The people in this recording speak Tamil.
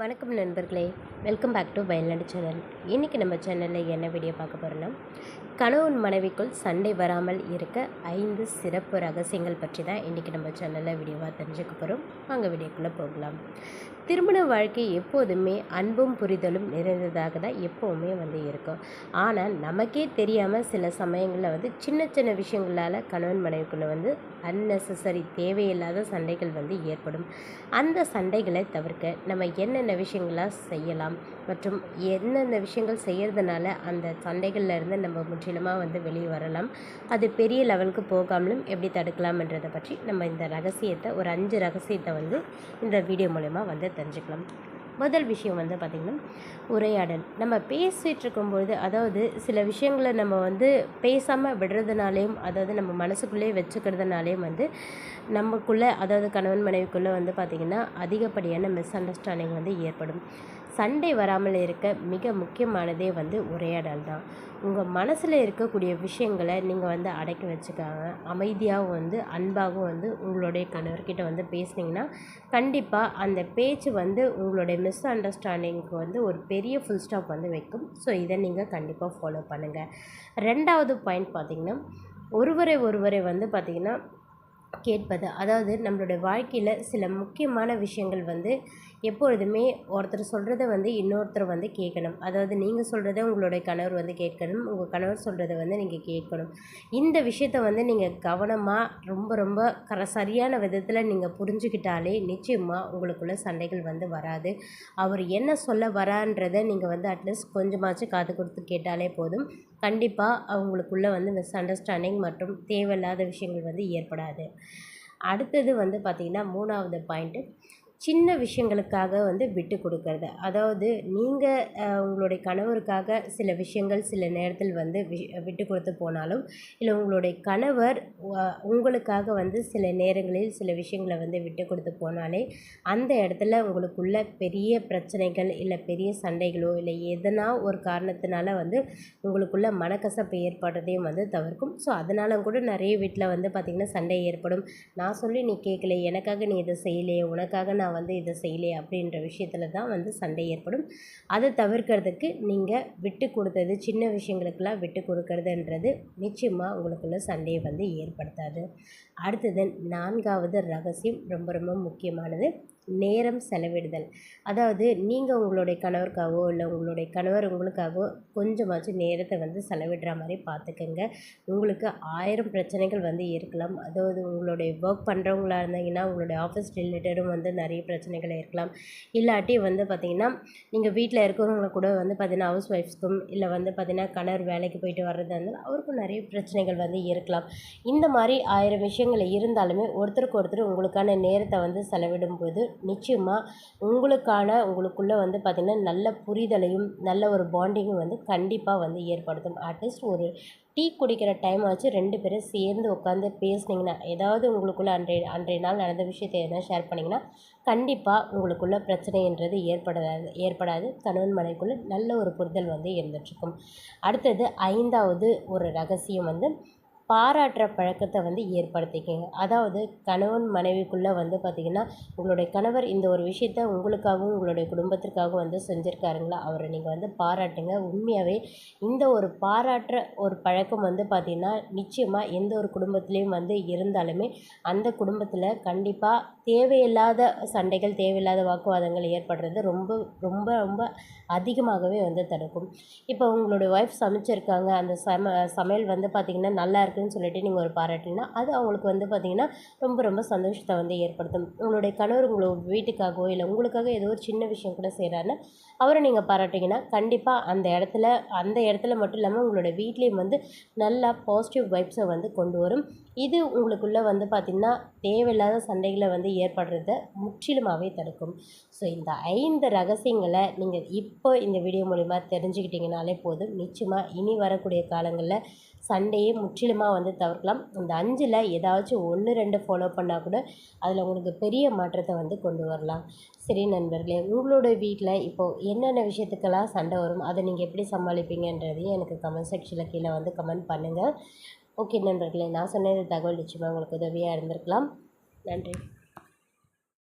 வணக்கம் நண்பர்களே. Welcome back to Vayalnadu channel இன்றைக்கி நம்ம சேனலில் என்ன வீடியோ பார்க்க போகிறோன்னா கணவன் மனைவிக்குள் சண்டை வராமல் இருக்க ஐந்து சிறப்பு ரகசியங்கள் பற்றி தான் இன்றைக்கி நம்ம சேனலில் வீடியோவாக தெரிஞ்சுக்க போகிறோம் வாங்க வீடியோக்குள்ளே போகலாம். திருமண வாழ்க்கை எப்போதுமே அன்பும் புரிதலும் நிறைந்ததாக தான் எப்போவுமே வந்து இருக்கும். ஆனால் நமக்கே தெரியாமல் சில சமயங்களில் வந்து சின்ன சின்ன விஷயங்களால் கணவன் மனைவிக்குள்ளே வந்து அன்னெசசரி தேவையில்லாத சண்டைகள் வந்து ஏற்படும். அந்த சண்டைகளை தவிர்க்க நம்ம என்ன என்னென்ன விஷயங்களாக செய்யலாம் மற்றும் என்னென்ன விஷயங்கள் செய்கிறதுனால அந்த சண்டைகள்ல இருந்து நம்ம முற்றிலுமாக வந்து வெளியே வரலாம். அது பெரிய லெவலுக்கு போகாமலும் எப்படி தடுக்கலாம்ன்றதை பற்றி நம்ம இந்த ரகசியத்தை ஒரு அஞ்சு ரகசியத்தை வந்து இந்த வீடியோ மூலயமா வந்து தெரிஞ்சுக்கலாம். முதல் விஷயம் வந்து பார்த்திங்கன்னா உரையாடல். நம்ம பேசிகிட்டு இருக்கும்பொழுது அதாவது சில விஷயங்களை நம்ம வந்து பேசாமல் விடுறதுனாலையும் அதாவது நம்ம மனசுக்குள்ளேயே வச்சுக்கிறதுனாலையும் வந்து நமக்குள்ளே அதாவது கணவன் மனைவிக்குள்ளே வந்து பார்த்திங்கன்னா அதிகப்படியான மிஸ் அண்டர்ஸ்டாண்டிங் வந்து ஏற்படும். சண்டை வராமல் இருக்க மிக முக்கியமானதே வந்து உரையாடல் தான். உங்கள் மனசில் இருக்கக்கூடிய விஷயங்களை நீங்கள் வந்து அடக்கி வச்சுக்காங்க. அமைதியாகவும் வந்து அன்பாகவும் வந்து உங்களுடைய கணவர்கிட்ட வந்து பேசுனீங்கன்னா கண்டிப்பாக அந்த பேச்சு வந்து உங்களுடைய மிஸ் அண்டர்ஸ்டாண்டிங்க்கு வந்து ஒரு பெரிய ஃபுல் ஸ்டாப் வந்து வைக்கும். ஸோ இதை நீங்கள் கண்டிப்பாக ஃபாலோ பண்ணுங்கள் ரெண்டாவது பாயிண்ட் பார்த்திங்கன்னா ஒருவரை ஒருவரை வந்து பார்த்திங்கன்னா கேட்பது. அதாவது நம்மளுடைய வாழ்க்கையில் சில முக்கியமான விஷயங்கள் வந்து எப்பொழுதுமே ஒருத்தர் சொல்கிறத வந்து இன்னொருத்தர் வந்து கேட்கணும். அதாவது நீங்கள் சொல்கிறத உங்களுடைய கணவர் வந்து கேட்கணும். உங்கள் கணவர் சொல்கிறத வந்து நீங்கள் கேட்கணும். இந்த விஷயத்த வந்து நீங்கள் கவனமாக ரொம்ப ரொம்ப கர சரியான விதத்தில் நீங்கள் புரிஞ்சுக்கிட்டாலே நிச்சயமாக உங்களுக்குள்ள சண்டைகள் வந்து வராது. அவர் என்ன சொல்ல வரான்றதை நீங்கள் வந்து அட்லீஸ்ட் கொஞ்சமாச்சும் காது கொடுத்து கேட்டாலே போதும். கண்டிப்பாக அவங்களுக்குள்ளே வந்து மிஸ் அண்டர்ஸ்டாண்டிங் மற்றும் தேவையில்லாத விஷயங்கள் வந்து ஏற்படாது. அடுத்தது வந்து பார்த்திங்கன்னா மூணாவது பாயிண்ட்டு சின்ன விஷயங்களுக்காக வந்து விட்டு கொடுக்கறது. அதாவது நீங்கள் உங்களுடைய கணவருக்காக சில விஷயங்கள் சில நேரத்தில் வந்து வி விட்டு கொடுத்து போனாலும் இல்லை உங்களுடைய கணவர் உங்களுக்காக வந்து சில நேரங்களில் சில விஷயங்களை வந்து விட்டு கொடுத்து போனாலே அந்த இடத்துல உங்களுக்குள்ள பெரிய பிரச்சனைகள் இல்லை பெரிய சண்டைகளோ இல்லை எதனா ஒரு காரணத்தினால வந்து உங்களுக்குள்ள மனக்கசப்பு ஏற்படுறதையும் வந்து தவிர்க்கும். ஸோ அதனால கூட நிறைய வீட்டில் வந்து பார்த்திங்கன்னா சண்டை ஏற்படும். நான் சொல்லி நீ கேட்கல எனக்காக நீ இதை செய்யலையே உனக்காக நான் நான் வந்து இதை செய்யலை அப்படின்ற விஷயத்தில் தான் வந்து சண்டை ஏற்படும். அதை தவிர்க்கிறதுக்கு நீங்கள் விட்டு கொடுத்தது சின்ன விஷயங்களுக்கெல்லாம் விட்டு கொடுக்கறதுன்றது நிச்சயமாக உங்களுக்குள்ள சண்டையை வந்து ஏற்படுத்தாது. அடுத்தது நான்காவது ரகசியம் ரொம்ப ரொம்ப முக்கியமானது. நேரம் செலவிடுதல். அதாவது நீங்கள் உங்களுடைய கணவருக்காகவோ இல்லை உங்களுடைய கணவர் உங்களுக்காகவோ கொஞ்சமாச்சும் நேரத்தை வந்து செலவிடுற மாதிரி பார்த்துக்கோங்க உங்களுக்கு ஆயிரம் பிரச்சனைகள் வந்து இருக்கலாம். அதாவது உங்களுடைய ஒர்க் பண்ணுறவங்களா இருந்தீங்கன்னா உங்களுடைய ஆஃபீஸ் ரிலேட்டடும் வந்து நிறைய பிரச்சனைகள் இருக்கலாம். இல்லாட்டி வந்து பார்த்திங்கன்னா நீங்கள் வீட்டில் இருக்கிறவங்கள கூட வந்து பார்த்திங்கன்னா ஹவுஸ் ஒய்ஃப்ஸ்க்கும் இல்லை வந்து பார்த்திங்கன்னா கணவர் வேலைக்கு போயிட்டு வர்றதா இருந்தாலும் அவருக்கும் நிறைய பிரச்சனைகள் வந்து இருக்கலாம். இந்த மாதிரி ஆயிரம் விஷயங்கள் இருந்தாலுமே ஒருத்தருக்கு ஒருத்தர் உங்களுக்கான நேரத்தை வந்து செலவிடும் போது நிச்சயமாக உங்களுக்கான உங்களுக்குள்ளே வந்து பார்த்திங்கன்னா நல்ல புரிதலையும் நல்ல ஒரு பாண்டிங்கும் வந்து கண்டிப்பாக வந்து ஏற்படுத்தும். அட்லீஸ்ட் ஒரு டீ குடிக்கிற டைம் ஆச்சு ரெண்டு பேரும் சேர்ந்து உட்காந்து பேசுனீங்கன்னா ஏதாவது உங்களுக்குள்ளே அன்றைய அன்றைய நாள் நடந்த விஷயத்தை எதனா ஷேர் பண்ணிங்கன்னா கண்டிப்பாக உங்களுக்குள்ள பிரச்சனைன்றது ஏற்படாது ஏற்படாது. கணவன் மனைக்குள்ளே நல்ல ஒரு புரிதல் வந்து இருந்துகிட்ருக்கும் அடுத்தது ஐந்தாவது ஒரு ரகசியம் வந்து பாராட்டுற பழக்கத்தை வந்து ஏற்படுத்திக்கங்க. அதாவது கணவன் மனைவிக்குள்ளே வந்து பார்த்திங்கன்னா உங்களுடைய கணவர் இந்த ஒரு விஷயத்த உங்களுக்காகவும் உங்களுடைய குடும்பத்திற்காகவும் வந்து செஞ்சுருக்காருங்களா? அவரை நீங்கள் வந்து பாராட்டுங்க. உண்மையாகவே இந்த ஒரு பாராட்டுற ஒரு பழக்கம் வந்து பார்த்திங்கன்னா நிச்சயமாக எந்த ஒரு குடும்பத்துலேயும் வந்து இருந்தாலுமே அந்த குடும்பத்தில் கண்டிப்பாக தேவையில்லாத சண்டைகள் தேவையில்லாத வாக்குவாதங்கள் ஏற்படுறது ரொம்ப ரொம்ப ரொம்ப அதிகமாகவே வந்து தடுக்கும். இப்போ உங்களுடைய ஒய்ஃப் சமைச்சிருக்காங்க. அந்த சம சமையல் வந்து பார்த்திங்கன்னா நல்லா இருக்குன்னு சொல்லிட்டு நீங்கள் ஒரு பாராட்டினா அது அவங்களுக்கு வந்து பார்த்திங்கன்னா ரொம்ப ரொம்ப சந்தோஷத்தை வந்து ஏற்படுத்தும். உங்களுடைய கணவர் உங்களை வீட்டுக்காகவோ இல்லை உங்களுக்காக ஏதோ ஒரு சின்ன விஷயம் கூட செய்கிறாருன்னா அவரை நீங்கள் பாராட்டிங்கன்னா கண்டிப்பாக அந்த இடத்துல அந்த இடத்துல மட்டும் இல்லாமல் உங்களோட வீட்லேயும் வந்து நல்லா பாசிட்டிவ் வைப்ஸை வந்து கொண்டு வரும். இது உங்களுக்குள்ளே வந்து பார்த்திங்கன்னா தேவையில்லாத சண்டைகளை வந்து ஏற்படுறத முற்றிலுமாகவே தடுக்கும். ஸோ இந்த ஐந்து ரகசியங்களை நீங்கள் இப்போ இந்த வீடியோ மூலிமா தெரிஞ்சுக்கிட்டிங்கனாலே போதும். நிச்சயமாக இனி வரக்கூடிய காலங்களில் சண்டையை முற்றிலுமாக வந்து தவிர்க்கலாம். இந்த அஞ்சில் ஏதாச்சும் ஒன்று ரெண்டு ஃபாலோ பண்ணால் கூட அதில் உங்களுக்கு பெரிய மாற்றத்தை வந்து கொண்டு வரலாம். சரி நண்பர்களே உங்களோட வீட்டில் இப்போது என்னென்ன விஷயத்துக்கெல்லாம் சண்டை வரும்? அதை நீங்கள் எப்படி சமாளிப்பீங்கன்றதையும் எனக்கு கமெண்ட் செக்ஷனில் கீழே வந்து கமெண்ட் பண்ணுங்கள் ஓகே நண்பர்களே நான் சொன்னது தகவல் நிச்சயமாக உங்களுக்கு உதவியாக இருந்திருக்கலாம். நன்றி.